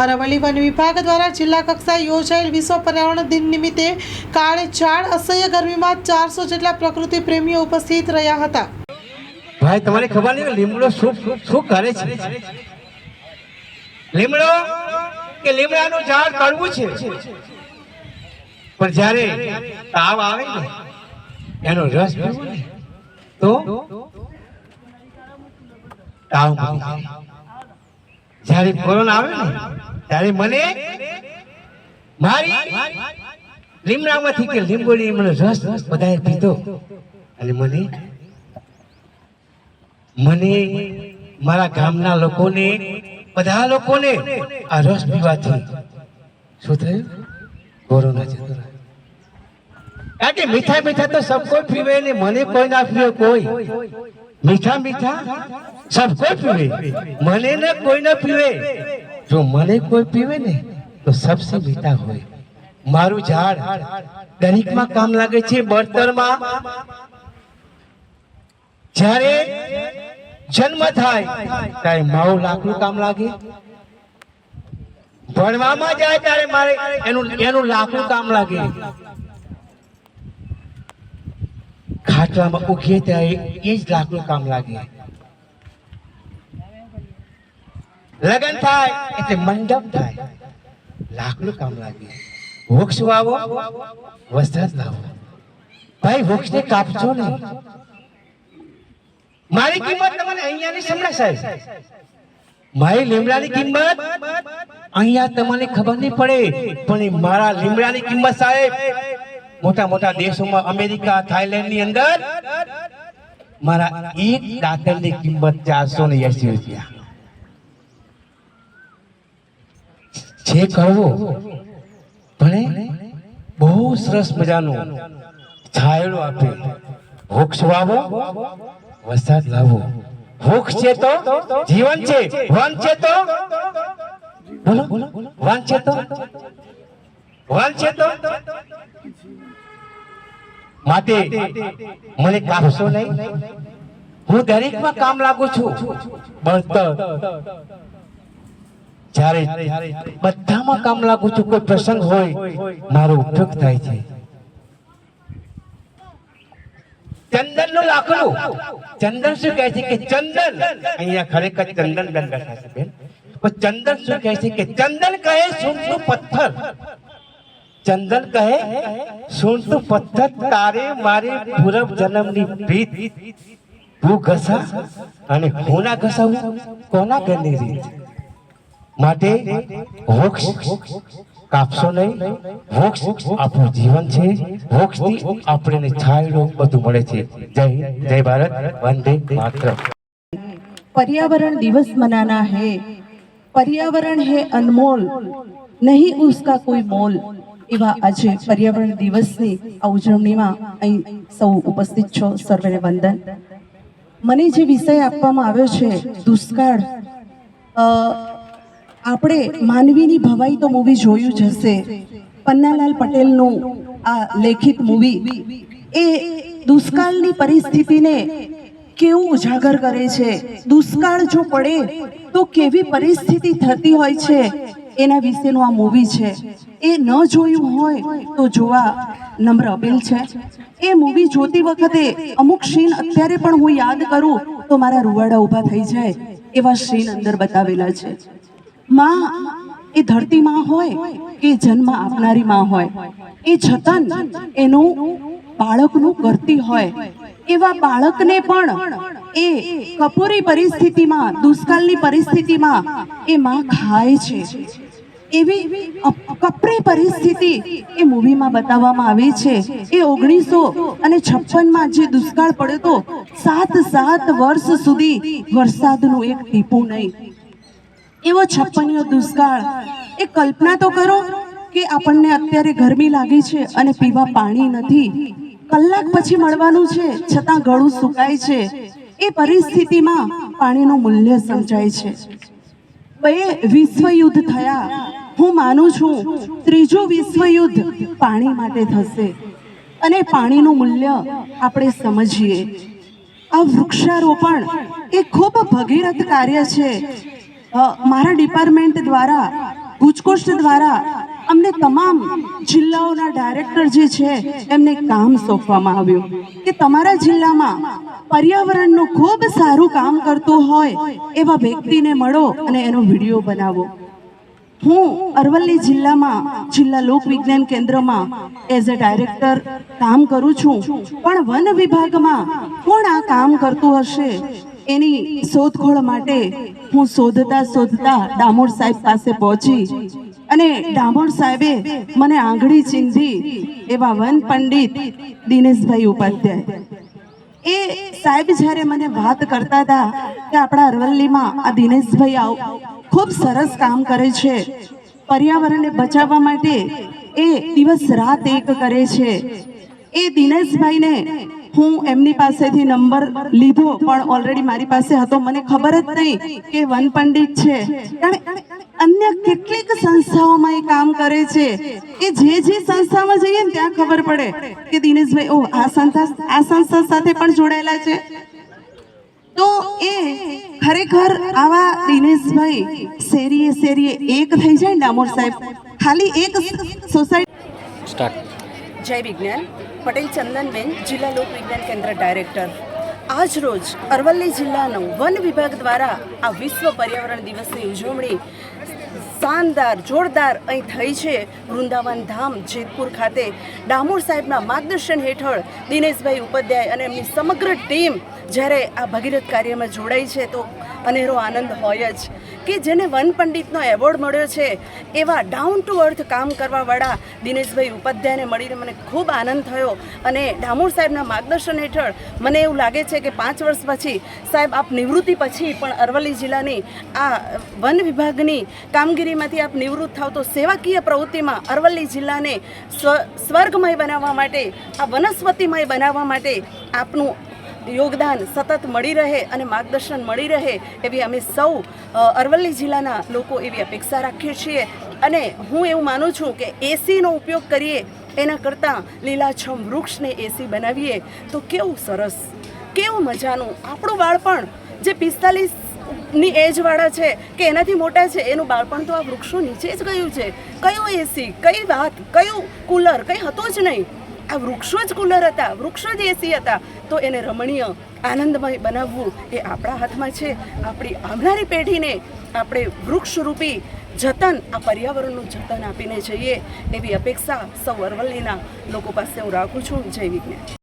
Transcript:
Aravalli one વિભાગ દ્વારા જિલ્લા કક્ષાએ યોજાયેલ વિશ્વ પર્યાવરણ દિન નિમિત્તે કાળે ઝાડ અસહ્ય ગરમીમાં ચારસો જેટલા પ્રકૃતિ પ્રેમીઓ ઉપસ્થિત રહ્યા હતા. ભાઈ, તમારે ખબર નહીં લીમડો શું શું કરે છે? લીમડો? કે લીમડાનું ઝાડ કડવું છે? પણ જ્યારે તાવ આવે ને, એનો રસ તો તાવ. જ્યારે કોરોના આવે ને, ત્યારે મને મારી લીમડામાંથી કે લીંબોડી મને રસ બધાએ પીધો. અને મને મને મારા ગામના લોકોને, બધા લોકોને આ રસ પીવાથી શું થયું? કોરોના જતો કારણ કે મીઠા મીઠા તો સબ કોઈ પીવે ને મને કોઈ ના પીવે કોઈ. મીઠા મીઠા? સબ કોઈ પીવે? મને ને કોઈ ના પીવે? જો મને કોઈ પીવે ને, તો સબસે મીઠા હોય. મારું ઝાડ દરેકમાં કામ લાગે છે બળતરમાં જ્યારે જન્મ થાય, ત્યારે માવું લાકડું કામ લાગે. ભણવામાં જાય, ત્યારે મારે એનું એનું લાકડું કામ લાગે. ખાટલામાં ઉઘીએ ત્યારે એ જ લાકડું કામ લાગે. લગન થાય એટલે મંડપ થાય. લાકડું કામ લાગે. વૃક્ષ વાવો વરસાદ લાવો. ભાઈ, વૃક્ષને કાપજો નહીં મારી કિંમત તમને અહીંયાની સમજાય સાહેબ. મારી લીમડાની કિંમત અહીંયા તમને ખબર નહીં પડે, પણ મારા લીમડાની કિંમત સાહેબ. મોટા મોટા દેશોમાં અમેરિકા થાઈલેન્ડની અંદર મારા એક દાંતણની કિંમત ચારસો ને એસી રૂપિયા. જે કરવો ભણે બહુ સરસ મજાનું છાયડો આપે, વૃક્ષ વાવો, વરસાદ લાવો. વૃક્ષ છે તો જીવન છે, વન છે તો વન છે તો, વન છે તો માટે મને કાપશો નહીં? હું દરેકમાં કામ લાગુ છું. બળતર બધામાં કામ લાગુ છું, કોઈ પ્રસંગ હોય, મારો ઉપયોગ થાય છે. ચંદનનું લાકડું. ચંદન શું કહે છે કે ચંદન? અહીંયા ખરેખર ચંદન બેન બેઠા છે ચંદન શું કહે છે કે ચંદન કહે સુનતું પથ્થર. ચંદન કહે, સુન તું પથ્થર તારે મારી પૂરબ જન્મની ભીત ભૂ ઘસા અને હું ના કોના ઘરની રીત? માટે હોક્ષ કાપશો નહીં. હોક્ષ આપણું જીવન છે. હોક્ષથી આપણને છાંયડો બધું મળે છે. જય જય ભારત. વંદે માત્ર પર્યાવરણ દિવસ મનાના હે. પર્યાવરણ હે અનમોલ. નહીં ઉસકા કોઈ મોલ. એવા આજે પર્યાવરણ દિવસની આ ઉજવણીમાં અહીં સૌ ઉપસ્થિત છો, સર્વેને વંદન. મને જે વિષય આપવામાં આવ્યો છે, દુષ્કાળ આપણે માનવીની ભવાઈ તો મૂવી જોયું જ હશે. પન્નાલાલ પટેલનું આ લેખિત મૂવી એ દુષ્કાળની પરિસ્થિતિને કેવું ઉજાગર કરે છે? દુષ્કાળ જો પડે તો કેવી પરિસ્થિતિ થતી હોય છે? એના વિશેનું આ મૂવી છે. એ ન જોયું હોય તો જોવા નમ્ર અપીલ છે. એ મૂવી જોતી વખતે અમુક સીન અત્યારે પણ હું યાદ કરું તો મારા રૂવાડા ઊભા થઈ જાય એવા સીન અંદર બતાવેલા છે. માં એ ધરતી માં હોય કે જન્મ આપનારી માં હોય, એ છતાં એનું બાળકનું કરતી હોય એવા બાળકને પણ એ કપોરી પરિસ્થિતિમાં, દુષ્કાળની પરિસ્થિતિમાં એ માં ખાય છે. એવી કપરી પરિસ્થિતિ એ મૂવીમાં બતાવવામાં આવી છે. એ ઓગણીસો અને છપ્પનમાં જે દુષ્કાળ પડ્યો તો, સાત સાત વર્ષ સુધી વરસાદનું એક ટીપું નહીં. એવો છપ્પનિયો દુષ્કાળ. એ કલ્પના તો કરો કે આપણને અત્યારે ગરમી લાગી છે અને પીવા પાણી નથી. કલાક પછી મળવાનું છે, છતાં ગળું સુકાય છે. એ પરિસ્થિતિમાં પાણીનું મૂલ્ય સમજાય છે. બે વિશ્વયુદ્ધ થયા. હું માનું છું, ત્રીજું વિશ્વયુદ્ધ પાણી માટે થશે. અને પાણીનું મૂલ્ય આપણે સમજીએ. આ વૃક્ષારોપણ એ ખૂબ ભગીરથ કાર્ય છે. મારા ડિપાર્ટમેન્ટ દ્વારા ગુજકોષ્ટ દ્વારા અમને તમામ જિલ્લાઓના ડાયરેક્ટર જે છે, એમને કામ સોંપવામાં આવ્યું કે તમારા જિલ્લામાં પર્યાવરણનું ખૂબ સારું કામ કરતું હોય એવા વ્યક્તિને મળો અને એનો વીડિયો બનાવો. હું અરવલ્લી જિલ્લામાં, જિલ્લા લોક વિજ્ઞાન કેન્દ્રમાં એઝ અ ડાયરેક્ટર કામ કરું છું, પણ વન વિભાગમાં કોણ આ કામ કરતું હશે? એની શોધખોળ માટે હું શોધતા શોધતા ડામોર સાહેબ પાસે પહોંચી અને ડામોર સાહેબે મને આંગળી ચીંધી એવા વન પંડિત દિનેશભાઈ ઉપાધ્યાય. એ સાહેબ જ્યારે મને વાત કરતા હતા કે આપણા અરવલ્લીમાં આ દિનેશભાઈ આવ, ખૂબ સરસ કામ કરે છે. પર્યાવરણને બચાવવા માટે એ દિવસ રાત એક કરે છે. એ દિનેશભાઈને હું એમની પાસેથી નંબર લીધો, પણ ઓલરેડી મારી પાસે હતો. મને ખબર જ નહીં કે વન પંડિત છે. અન્ય કેટલીક સંસ્થાઓમાં એ કામ કરે છે કે જે જે સંસ્થામાં જઈએ ત્યાં ખબર પડે કે દિનેશભાઈ ઓ આ સંસ્થા આ સંસ્થા સાથે પણ જોડાયેલા છે. તો એ ખરેખર આવા દિનેશભાઈ શેરીએ શેરીએ એક થઈ જાય ડામોર સાહેબ. ખાલી એક સોસાયટી જય વિજ્ઞાન. પટેલ ચંદનબેન જિલ્લા લોક વિજ્ઞાન કેન્દ્ર ડાયરેક્ટર. આજ રોજ અરવલ્લી જિલ્લાનો વન વિભાગ દ્વારા આ વિશ્વ પર્યાવરણ દિવસની ઉજવણી શાનદાર, જોરદાર અહીં થઈ છે. વૃંદાવન ધામ, જેતપુર ખાતે ડામોર સાહેબના માર્ગદર્શન હેઠળ દિનેશભાઈ ઉપાધ્યાય અને એમની સમગ્ર ટીમ જ્યારે આ ભગીરથ કાર્યમાં જોડાઈ છે તો અનેરો આનંદ હોય જ. કે જેને વન પંડિતનો એવોર્ડ મળ્યો છે, એવા ડાઉન ટુ અર્થ કામ કરવાવાળા દિનેશભાઈ ઉપાધ્યાયને મળીને મને ખૂબ આનંદ થયો અને ડામોર સાહેબના માર્ગદર્શન હેઠળ મને એવું લાગે છે કે પાંચ વર્ષ પછી સાહેબ આપ નિવૃત્તિ પછી પણ અરવલ્લી જિલ્લાની આ વન વિભાગની કામગીરીમાંથી આપ નિવૃત્ત થાવ તો સેવાકીય પ્રવૃત્તિમાં અરવલ્લી જિલ્લાને સ્વ, સ્વર્ગમય બનાવવા માટે, આ વનસ્પતિમય બનાવવા માટે આપનું યોગદાન સતત મળી રહે અને માર્ગદર્શન મળી રહે એવી અમે સૌ અરવલ્લી જિલ્લાના લોકો એવી અપેક્ષા રાખીએ છીએ. અને હું એવું માનું છું કે એસીનો ઉપયોગ કરીએ એના કરતાં લીલાછમ વૃક્ષને એસી બનાવીએ તો કેવું સરસ, કેવું મજાનું. આપણું બાળપણ જે પિસ્તાલીસની એજવાળા છે કે એનાથી મોટા છે, એનું બાળપણ તો આ વૃક્ષો નીચે જ ગયું છે. કયું એસી, કઈ વાત, કયું કુલર, કંઈ હતું જ નહીં. આ વૃક્ષો જ કુલર હતા, વૃક્ષો જ એસી હતા. તો એને રમણીય, આનંદમય બનાવવું એ આપણા હાથમાં છે. આપણી આવનારી પેઢીને આપણે વૃક્ષરૂપી જતન, આ પર્યાવરણનું જતન આપીને જઈએ એવી અપેક્ષા સૌ અરવલ્લીના લોકો પાસે હું રાખું છું. જય વિજ્ઞાન